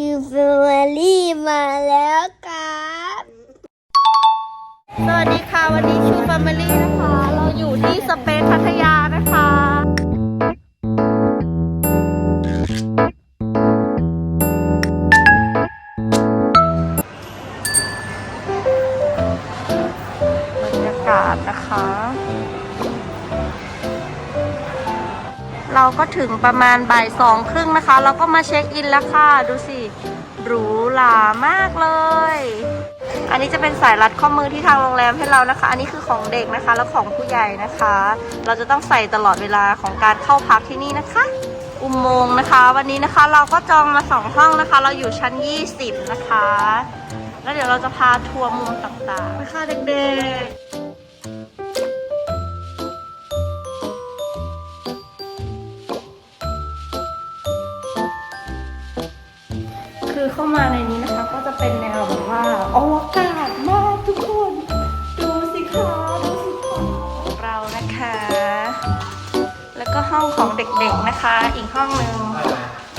คิวเฟอรี่มาแล้วครับสวัสดีค่ะ วันนี้ชูแฟมิลี่นะคะ เราอยู่ที่สเปซพัทยานะคะบรรยากาศนะคะ เราก็ถึงประมาณบ่ายสองครึ่งนะคะ เราก็มาเช็คอินแล้วค่ะ ดูสิ หรูหรามากเลย อันนี้จะเป็นสายรัดข้อมือที่ทางโรงแรมให้เรานะคะ อันนี้คือของเด็กนะคะ แล้วของผู้ใหญ่นะคะ เราจะต้องใส่ตลอดเวลาของการเข้าพักที่นี่นะคะ อุโมงค์นะคะ วันนี้นะคะเราก็จองมาสองห้องนะคะ เราอยู่ชั้น 20 นะคะ แล้วเดี๋ยวเราจะพาทัวร์มุมต่างๆนะคะเด็กๆ คือเข้ามาในนี้นะคะ ก็จะเป็นแนวแบบว่าอวกาศมากทุกคน ดูสิคะดูสิคะของเรานะคะ แล้วก็ห้องของเด็กๆนะคะ อีกห้องหนึ่ง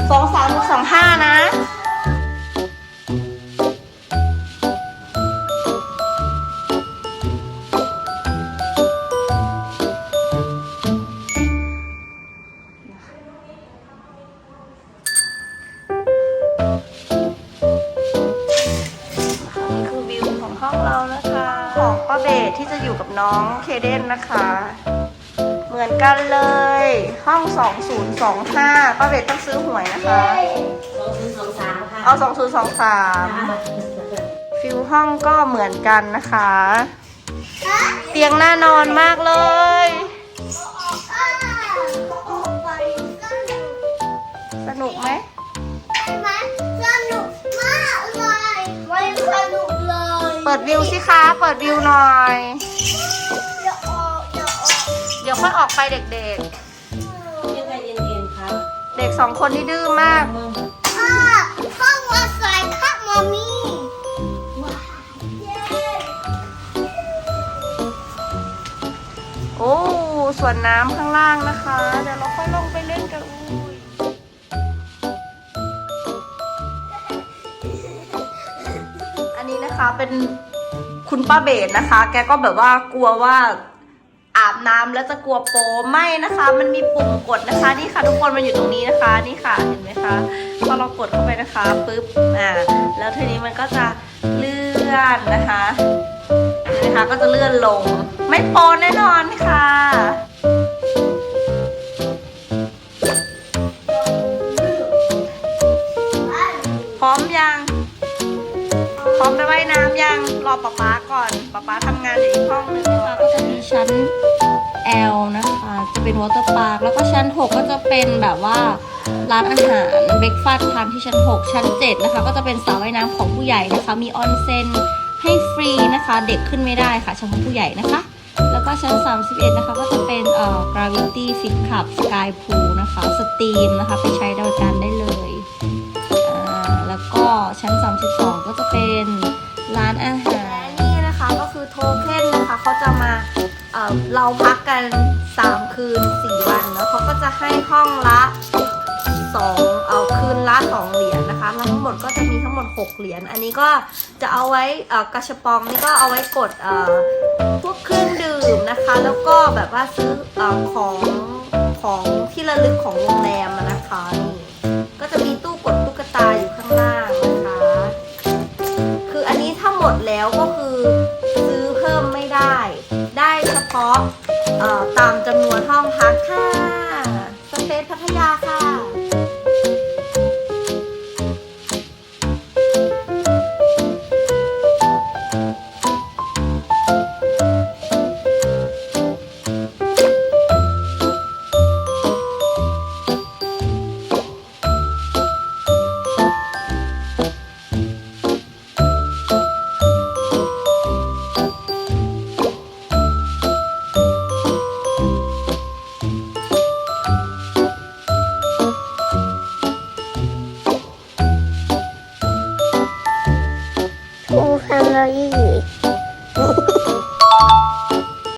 สองสามสองห้านะ ของป้าเบสที่จะอยู่กับน้องเคเดนนะคะ เหมือนกันเลย ห้อง 2025ป้าเบสต้องซื้อหวยนะคะสองศูนย์สองสามค่ะเอา 2023 ฟิวห้องก็เหมือนกันนะคะ เตียงน่านอนมากเลยสนุกไหมมันสนุกมากเลยไม่สนุก เลยเปิดวิวสิคะ เปิดวิวหน่อยอย่าออกอย่าออกเดี๋ยวค่อยออกไปเด็กยังไงเย็นๆครับๆ เด็กสองคนที่ดื้อมากพ่อพ่อมาใส่ข้าวมามีว้าวเย้โอ้ ส่วนน้ำข้างล่างนะคะ เดี๋ยวเราค่อย เป็นคุณป้าเบสนะคะ แกก็แบบว่ากลัวว่าอาบน้ำแล้วจะกลัวโปไม่นะคะ มันมีปุ่มกดนะคะนี่ค่ะ ทุกคนมันอยู่ตรงนี้นะคะนี่ค่ะเห็นไหมคะพอเรากดเข้าไปนะคะปุ๊บอ่าแล้วทีนี้มันก็จะเลื่อนนะคะนไหมคะก็จะเลื่อนลง ไม่โปแน่นอนค่ะ พร้อมไปว่ายน้ำยังรอป๊าป๊าก่อนป๊าป๊าทำงานอยู่อีกห้องนึงนะคะก็จะมีชั้น L นะคะ จะเป็นวอเตอร์พาร์คแล้วก็ชั้น 6 ก็จะเป็นแบบว่าร้านอาหารเบรกฟาสต์ทานที่ชั้น 6 ชั้น 7 นะคะ ก็จะเป็นสระว่ายน้ำของผู้ใหญ่นะคะ มีออนเซ็นให้ฟรีนะคะ เด็กขึ้นไม่ได้ค่ะเฉพาะผู้ใหญ่นะคะ แล้วก็ชั้น 31 นะคะ ก็จะเป็นเอ่อ gravity fit club sky pool นะคะสตรีมนะคะ ไปใช้ดาวจันทร์ได้เลย อ่า แล้วก็ชั้น 32 ร้านอาหารนี่นะคะก็คือโทเค็นนะคะเขาจะมาเเราพักกัน 3 คืน 4 วันแล้วเขาก็จะให้ห้องละ2เอาคืนละ 2 เหรียญนะคะแล้วทั้งหมดก็จะมีทั้งหมด 6 เหรียญอันนี้ก็จะเอาไว้กระชปองนี่ก็เอาไว้กดพวกเครื่องดื่มนะคะ แล้วก็แบบว่าซื้ออของของที่ระลึกของโรงแรมนะคะ ตามจำนวนห้องพัก 赵丽